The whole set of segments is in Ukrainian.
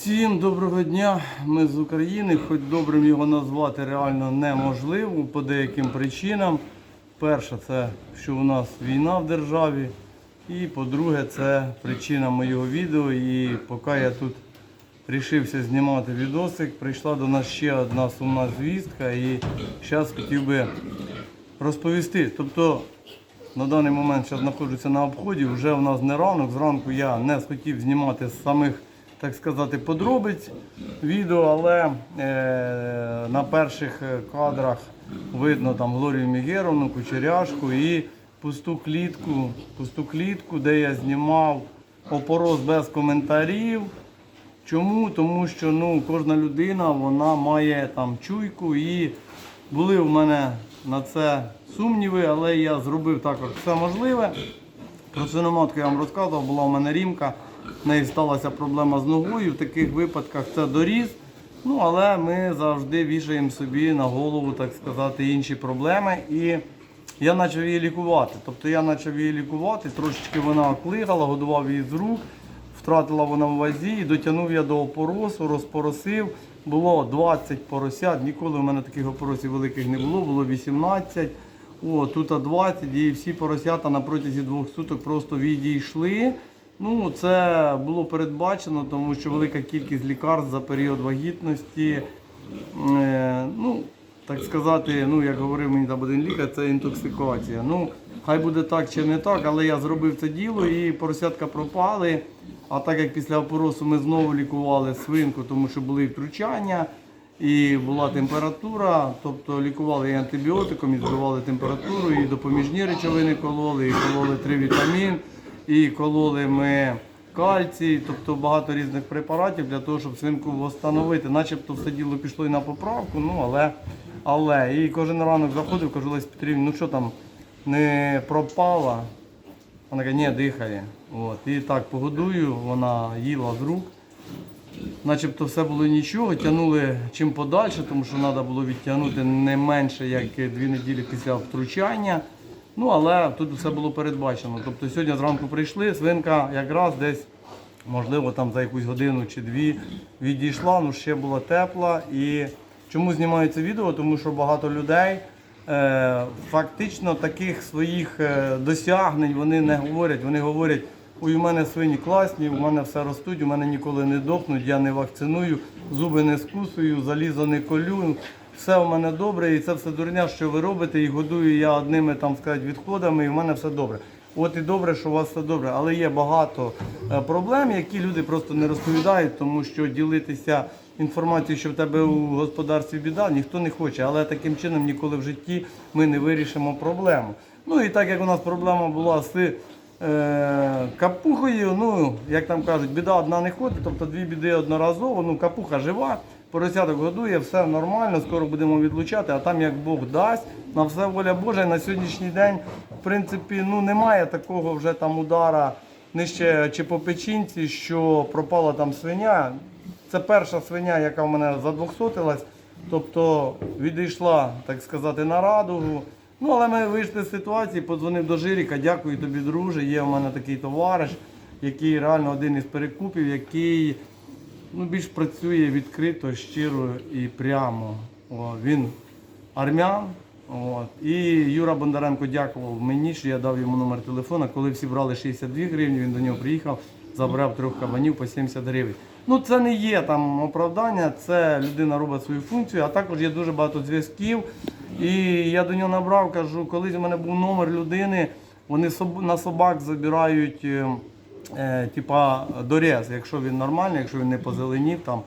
Всім доброго дня. Ми з України. Хоч добрим його назвати реально неможливо по деяким причинам. Перше, це що у нас війна в державі. І по-друге, це причина моєго відео. І поки я тут рішився знімати відосик, прийшла до нас ще одна сумна звістка. І зараз хотів би розповісти. Тобто на даний момент зараз знаходжуся на обході, вже в нас не ранок. Зранку я не схотів знімати з самих, так сказати, подробиць відео, але е, на перших е, кадрах видно там Глорію Мігеровну, Кучеряшку і пусту клітку, пусту клітку, де я знімав опорос без коментарів. Чому? Тому що ну, кожна людина вона має там чуйку і були в мене на це сумніви, але я зробив також все можливе. Про свиноматку я вам розказував, була в мене рімка, в неї сталася проблема з ногою. В таких випадках це доріз. Ну, але ми завжди вішаємо собі на голову, так сказати, інші проблеми. І я почав її лікувати. Тобто я почав її лікувати, трошечки вона клигала, годував її з рук, втратила вона в вазі, і дотягнув я до опоросу, розпоросив. Було 20 поросят, ніколи в мене таких опоросів великих не було, було 18. О, тут 20, і всі поросята на протязі двох суток просто відійшли. Ну, це було передбачено, тому що велика кількість лікарств за період вагітності. Е, ну, так сказати, ну, як говорив мені там один лікар, це інтоксикація. Ну, хай буде так чи не так, але я зробив це діло і поросятка пропали. А так як після опоросу ми знову лікували свинку, тому що були втручання і була температура, тобто лікували і антибіотиком, і збивали температуру, і допоміжні речовини кололи, і кололи тривітамін, і кололи ми кальцій, тобто багато різних препаратів для того, щоб свинку встановити. Начебто все діло пішло і на поправку, ну але, але. І кожен ранок заходив, кажу, Лесь Петрівні, ну що там, не пропала? Вона каже, ні, дихає. От. І так погодую, вона їла з рук. Начебто все було нічого, тягнули чим подальше, тому що треба було відтягнути не менше, як дві неділі після втручання. Ну, але тут все було передбачено. Тобто сьогодні зранку прийшли, свинка якраз десь, можливо, там за якусь годину чи дві відійшла, ну ще була тепла. І чому знімаю відео? Тому що багато людей е, фактично таких своїх е, досягнень вони не говорять. Вони говорять, ой, у мене свині класні, у мене все ростуть, у мене ніколи не дохнуть, я не вакциную, зуби не скусую, залізо не колю. Все в мене добре, і це все дурня, що ви робите, і годую я одними там сказати, відходами, і в мене все добре. От і добре, що у вас все добре, але є багато е, проблем, які люди просто не розповідають, тому що ділитися інформацією, що в тебе у господарстві біда, ніхто не хоче. Але таким чином ніколи в житті ми не вирішимо проблему. Ну і так як у нас проблема була з капухою, ну як там кажуть, біда одна не ходить, тобто дві біди одноразово. Ну капуха жива, поросяток годує, все нормально, скоро будемо відлучати, а там як Бог дасть, на все воля Божа. На сьогоднішній день, в принципі, ну немає такого вже там удара нижче чи по печінці, що пропала там свиня. Це перша свиня, яка в мене задвохсотилась, тобто відійшла, так сказати, на радугу. Ну, але ми вийшли з ситуації, подзвонив до Жиріка, дякую тобі, друже. Є в мене такий товариш, який реально один із перекупів, який ну, більш працює відкрито, щиро і прямо. О, він армян. От. І Юра Бондаренко дякував мені, що я дав йому номер телефона. Коли всі брали 62 гривні, він до нього приїхав, забрав трьох кабанів по 70 гривень. Ну це не є там оправдання, це людина робить свою функцію, а також є дуже багато зв'язків. І я до нього набрав, кажу, колись у мене був номер людини, вони на собак забирають е, е, типа дорез, якщо він нормальний, якщо він не позеленів там.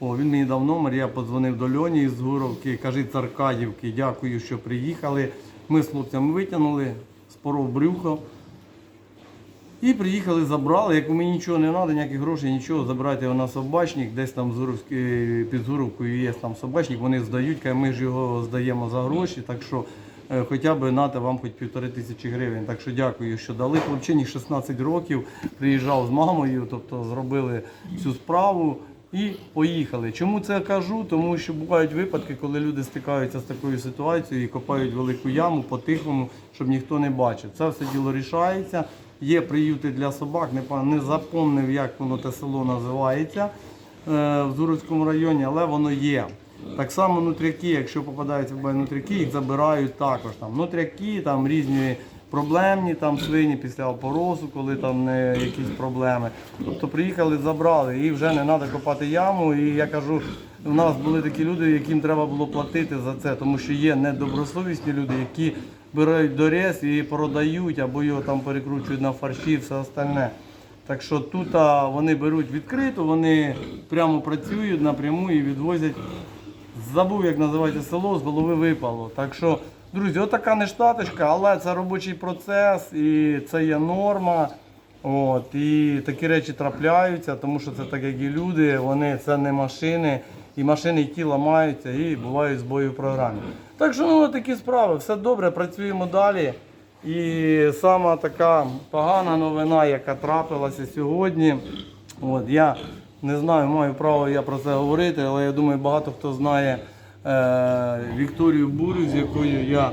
О, він мені дав номер, я подзвонив до Льоні із Гуровки, кажи Царкаївки, дякую, що приїхали. Ми з хлопцями витягнули, споров брюхо. І приїхали, забрали. Як мені нічого не треба, ніяких грошей, нічого, забирайте його на собачник, десь там під Зуровкою є там собачник, вони здають, ми ж його здаємо за гроші. Так що е, хоча б нате вам хоч півтори тисячі гривень. Так що дякую, що дали. Хлопчині 16 років, приїжджав з мамою, тобто зробили цю справу. І поїхали. Чому це кажу? Тому що бувають випадки, коли люди стикаються з такою ситуацією і копають велику яму по-тихому, щоб ніхто не бачив. Це все діло рішається. Є приюти для собак, не, не запомнив, як воно те село називається. е, в Зуровському районі, але воно є. Так само нутряки, якщо попадаються в нутряки, їх забирають також. Там нутряки, там різні проблемні там свині після опоросу, коли там не якісь проблеми. Тобто приїхали, забрали і вже не треба копати яму. І я кажу, у нас були такі люди, яким треба було платити за це, тому що є недобросовісні люди, які беруть дорез і продають або його там перекручують на фарші все остальне. Так що тут вони беруть відкрито, вони прямо працюють напряму і відвозять. Забув, як називається село, з голови випало. Так що, друзі, отака не штаточка, але це робочий процес і це є норма. От, і такі речі трапляються, тому що це так як і люди, вони це не машини, і машини і ті ламаються, і бувають збої в програмі. Так що ну такі справи, все добре, працюємо далі. І сама така погана новина, яка трапилася сьогодні. От, я не знаю, маю право я про це говорити, але я думаю, багато хто знає е, Вікторію Бурю, з якою я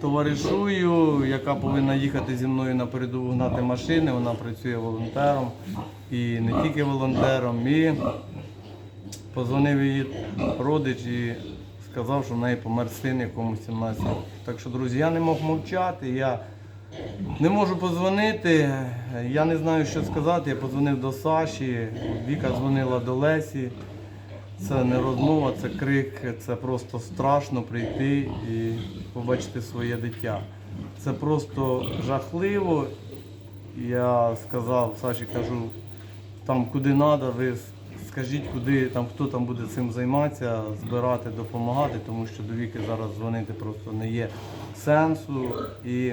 товаришую, яка повинна їхати зі мною на передову гнати машини. Вона працює волонтером і не тільки волонтером. І позвонив її родич і сказав, що в неї помер син якомусь 17 років. Так що, друзі, я не мог мовчати. Я не можу подзвонити, я не знаю, що сказати. Я подзвонив до Саші, Віка дзвонила до Лесі. Це не розмова, це крик, це просто страшно прийти і побачити своє дитя. Це просто жахливо. Я сказав Саші, кажу, там куди треба, ви скажіть, куди там хто там буде цим займатися, збирати, допомагати, тому що до віки зараз дзвонити просто не є сенсу і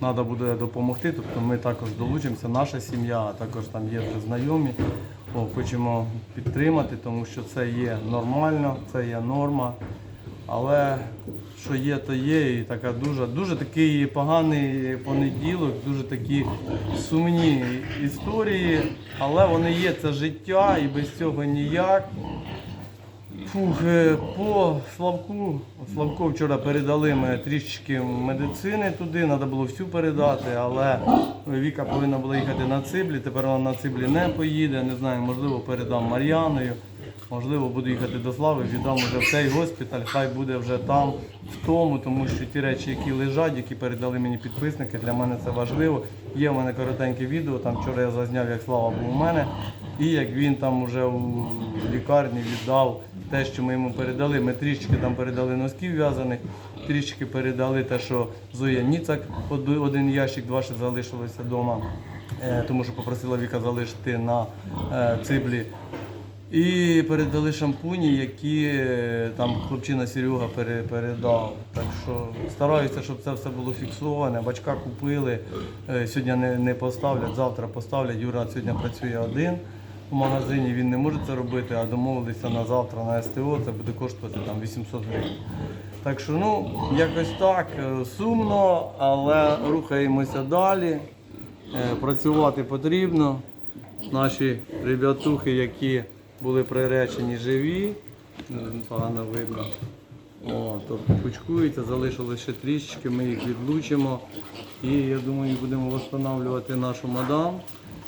треба буде допомогти. Тобто ми також долучимося, наша сім'я, а також там є вже знайомі. О, хочемо підтримати, тому що це є нормально, це є норма. Але що є, то є. І така дуже, дуже такий поганий понеділок, дуже такі сумні історії, але вони є, це життя і без цього ніяк. Фух, е, по Славку. Славко вчора передали ми трішечки медицини туди, треба було всю передати, але Віка повинна була їхати на Циблі, тепер вона на Циблі не поїде, не знаю, можливо, передам Мар'яною, можливо, буду їхати до Слави, віддам вже в цей госпіталь, хай буде вже там, в тому, тому що ті речі, які лежать, які передали мені підписники, для мене це важливо. Є в мене коротеньке відео, там вчора я зазняв, як Слава був у мене, і як він там вже у лікарні віддав те, що ми йому передали. Ми трішки там передали носків в'язаних, трішки передали те, що Зоя Ніцак, один ящик, два ще залишилося вдома, тому що попросила Віка залишити на е, циблі. І передали шампуні, які е, там хлопчина Серега передав. Так що стараюся, щоб це все було фіксоване. Бачка купили. Е, Сьогодні не поставлять, завтра поставлять. Юра сьогодні працює один в магазині, він не може це робити, а домовилися на завтра на СТО, це буде коштувати там 800 гривень. Так що, ну, якось так, е, сумно, але рухаємося далі. Е, Працювати потрібно. Наші ребятухи, які були приречені живі, е, погано видно. О, тобто кучкуються, залишилось ще трішечки, ми їх відлучимо. І я думаю, будемо встановлювати нашу мадам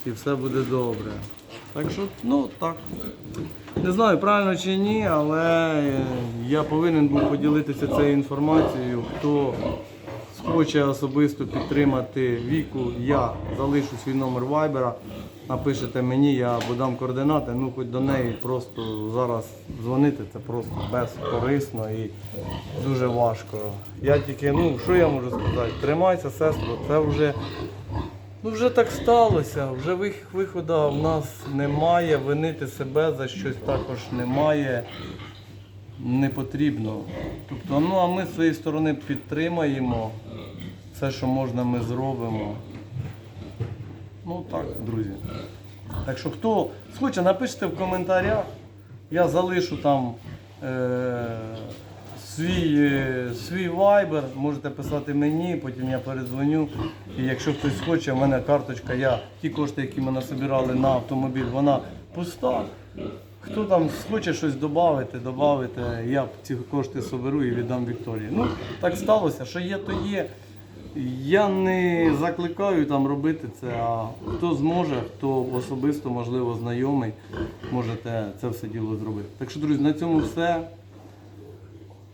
і все буде добре. Так що, ну так. Не знаю, правильно чи ні, але я повинен був поділитися цією інформацією. Хто хоче особисто підтримати віку, я залишу свій номер вайбера. Напишете мені, я або дам координати, ну хоч до неї просто зараз дзвонити, це просто безкорисно і дуже важко. Я тільки, ну що я можу сказати, тримайся, сестро, це вже Ну вже так сталося, вже виходу в нас немає, винити себе за щось також немає, не потрібно. Тобто, ну а ми з своєї сторони підтримаємо, все, що можна, ми зробимо. Ну так, друзі. Так що хто схоче, напишіть в коментарях, я залишу там е, свій, е, свій вайбер, можете писати мені, потім я передзвоню. І якщо хтось хоче, в мене карточка, я ті кошти, які ми насобирали на автомобіль, вона пуста. Хто там хоче щось додати, додати, я ці кошти соберу і віддам Вікторії. Ну, так сталося, що є, то є. Я не закликаю там робити це, а хто зможе, хто особисто, можливо, знайомий, можете це все діло зробити. Так що, друзі, на цьому все.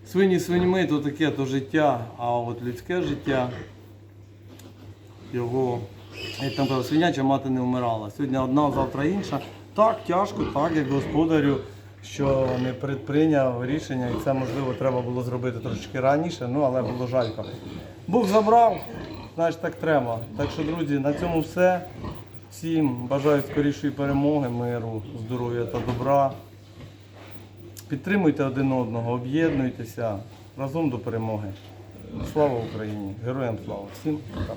Свині свиньми то таке, то життя, а от людське життя, його, як там казав, свиняча мати не вмирала. Сьогодні одна, завтра інша. Так, тяжко, так, як господарю, що не предприйняв рішення, і це можливо треба було зробити трошки раніше, ну але було жалько. Бог забрав, значить так треба. Так що, друзі, на цьому все. Всім бажаю скорішої перемоги, миру, здоров'я та добра. Підтримуйте один одного, об'єднуйтеся разом до перемоги. Слава Україні! Героям слава! Всім пока!